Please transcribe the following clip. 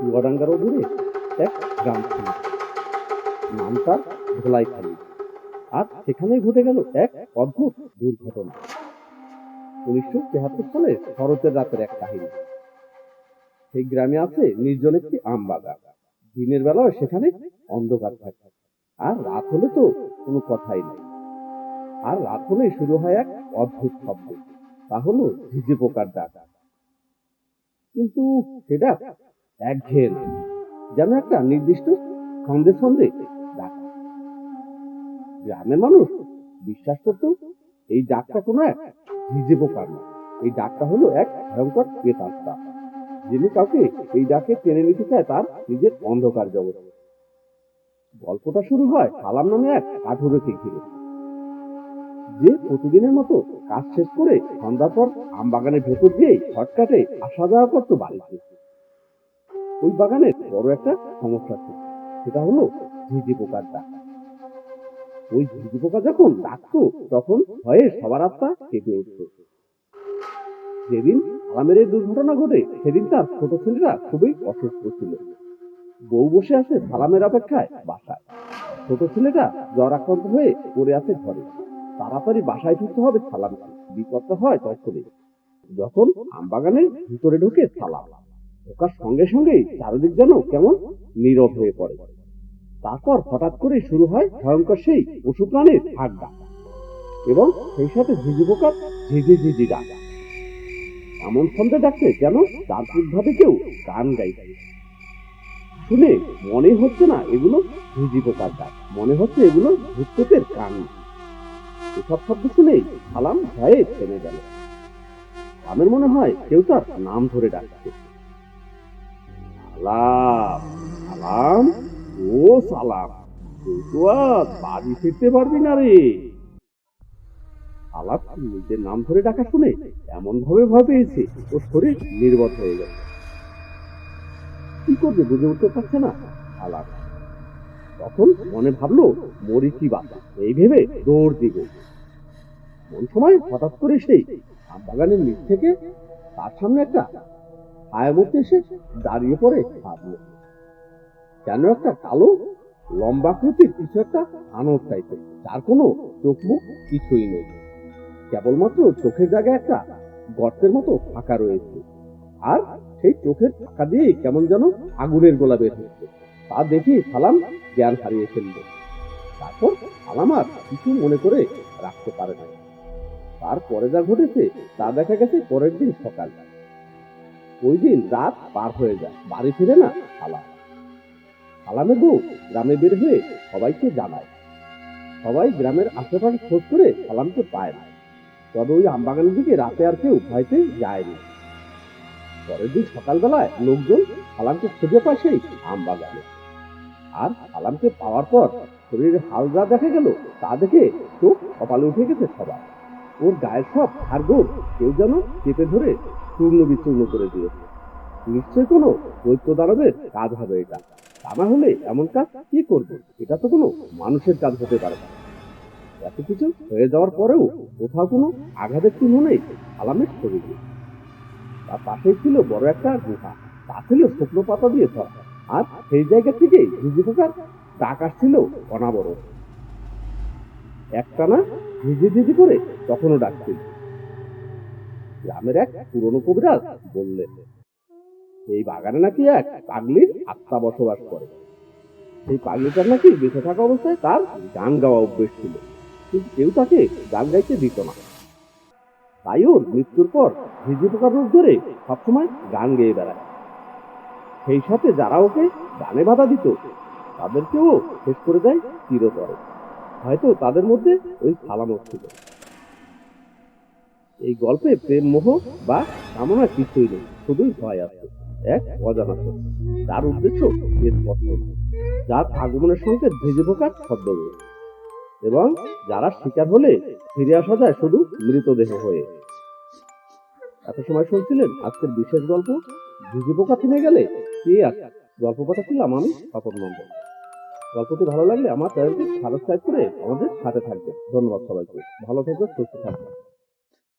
চুয়াডাঙ্গার দূরে এক গ্রাম ছিল। নাম তার ধোলাইখালি। আর সেখানেই ঘটে গেল এক অদ্ভুত দুর্ঘটনা। উনিশশো তেহাত্তর সালে শরতের রাতের এক কাহিনী। সেই গ্রামে আছে নির্জন একটি আম বাগান। দিনের বেলাও সেখানে অন্ধকার থাকে। আর রাত হলে তো কোনো কথাই নাই। আর রাত হলে শুরু হয় এক অদ্ভুত শব্দ। তা হলো ঝিঝি পোকার ডাক। কিন্তু সেটা যেন একটা নির্দিষ্ট ডাক। গ্রামের মানুষ বিশ্বাস করত এই ডাকটা কোনো এক ঝিঝি পোকার নয়। এই ডাকটা হলো এক ভয়ঙ্কর প্রেতাত্মা যিনি কাউকে এই ডাকে টেনে নিতে চায় তার নিজের অন্ধকার জগৎ। গল্পটা শুরু হয় সালাম নামে এক কাঠুরেকে ঘিরে যে প্রতিদিনের মতো কাজ শেষ করে সন্ধ্যার পর আম বাগানের ভেতর দিয়ে শর্টকাটে আসা যাওয়া করতো বাড়িতে। ওই বাগানের বড় একটা সমস্যা ছিল। সেটা হলো ঝিঝি পোকার ডাক। ওই ঝিঝি পোকা যখন ডাকতো, তখন ভয়ে সবার আত্মা কেঁপে উঠতো। যেদিন আলামের এই দুর্ঘটনা ঘটে, সেদিন তার ছোট ছেলেরা খুবই অসুস্থ ছিল। বউ বসে আছে সালামের অপেক্ষায় বাসায়। ছোট ছেলেটা জ্বর আক্রান্ত হয়ে পড়ে আছে ঘরে। তাড়াতাড়ি বাসায় ফিরতে হবে সালামকে। বিপদটা হয় তখনই। যখন আমবাগানের ভিতরে ঢুকে সালাম। ঢোকার সঙ্গে সঙ্গেই চারিদিক যেন কেমন নীরব হয়ে পড়ে। তারপর হঠাৎ করে শুরু হয় ভয়ঙ্কর সেই পশু প্রাণীর হাক ডাক এবং সেই সাথে ঝিঝি পোকার ঝিঝি ঝিঝি ডাক। এমন ছন্দে ডাকছে যেন তান্ত্রিক ভাবে কেউ গান গাইছে। শুনে মনে হচ্ছে না এগুলো ঝিঝি পোকার ডাক, মনে হচ্ছে এগুলো ভূতপেতের কান এসব শব্দ শুনেই সালাম ভয়ে থেমে গেল। সালামের মনে হয় কেউ তার নাম ধরে ডাকছে। সালাম। সালাম ও সালাম। তো বাড়ি ফিরতে পারবি না রে। আলাপ নিজের নাম ধরে ডাকা শুনে এমন ভাবে ভয় পেয়েছে, ওর শরীর নির্বত হয়ে গেছে। কি করবে বুঝে উঠতে পারছে না আলাপ তখন মনে ভাবলো, মরি কি বাঁচা, এই ভেবে দৌড় দিবে কোন সময় হঠাৎ করে সেই আম বাগানের নিচ থেকে তার সামনে একটা ছায়ামূর্তি এসে দাঁড়িয়ে পড়ে ভাবলো। যেন একটা কালো লম্বাকৃতির কিছু একটা আনন্দ টাইপের যার কোনো চোখ মুখ কিছুই নেই। কেবলমাত্র চোখের জায়গায় একটা গর্তের মতো ফাঁকা রয়েছে। আর সেই চোখের ফাঁকা দিয়ে কেমন যেন আগুনের গোলা বের হচ্ছে। তা দেখে সালাম জ্ঞান হারিয়ে ফেলল। তারপর সালাম আর কিছু মনে করে রাখতে পারে না তারপরে যা ঘটেছে তা দেখা গেছে পরের দিন সকাল। ওই দিন রাত পার হয়ে যায়। বাড়ি ফিরে না, সালাম। সালামের বউ গ্রামে বের হয়ে সবাইকে জানায়। সবাই গ্রামের আশেপাশে খোঁজ করে সালামকে পায় না। তবে ওই আমবাগানের দিকে রাতে আর কেউ ভয়তে যায়নি। পরের দিন সকালবেলায় লোকজন সালামকে খুঁজে পায় সেই আমবাগানে। আর সালামকে পাওয়ার পর শরীরের হাল যা দেখা গেল, তা দেখে চোখ কপালে উঠে গেছে সবার। ওর গায়ের সব হাড়গোড় কেউ যেন চেপে ধরে চূর্ণ বিচূর্ণ করে দিয়েছে। নিশ্চয় কোনো দৈত্য দানবের কাজ হবে এটা। তা না হলে এমন কাজ কি করবে? এটা তো কোনো মানুষের কাজ হতে পারে না। এত কিছু হয়ে যাওয়ার পরেও কোথাও কোনো আঘাতের চিহ্ন নেই আলামের শরীরে তার পাশেই ছিল বড় একটা গুহা। তা ছিল শুকনো পাতা দিয়ে ধরা আর সেই জায়গা থেকেই ঝিঝি পোকার ডাক আসছিল অনাবরত একটানা ঝিঝি ঝিঝি করে তখনও ডাকছিল। গ্রামের এক পুরনো কবিরাজ বললেন, এই বাগানে নাকি এক পাগলির আত্মা বসবাস করে। সেই পাগলিটার নাকি বেঁচে থাকা অবস্থায় তার গান গাওয়া অভ্যেস ছিল, কিন্তু কেউ তাকে গান গাইতে দিত না। তাই ওর মৃত্যুর পর ঝিঝি পোকার রূপ ধরে সবসময় গান গেয়ে বেড়ায়। সেই সাথে যারা ওকে গানে বাধা দিত, তাদেরকেও শেষ করে দেয় চিরতরে। হয়তো তাদের মধ্যে ওই সালামত ছিল। এই গল্পে প্রেম মোহ বা কামনা কিছুই নেই, শুধুই ভয় আছে, এক অজানা যার উদ্দেশ্য যার আগমনের সঙ্গে ভেজে পোকার রয়েছে এবং যারা শিকার হলে ফিরে আসা যায় শুধু মৃতদেহ হয়ে। এত সময় শুনছিলেন আজকের বিশেষ গল্প? ভিজি পোকা থেমে গেলে কে আছে গল্প পাঠাচ্ছিলাম আমি? স্বপন মন্ডল গল্পটি ভালো লাগলে আমার চ্যানেলটি সাবস্ক্রাইব করে আমাদের সাথে থাকবে ধন্যবাদ সবাইকে। ভালো থাকবে সুস্থ থাকবেন।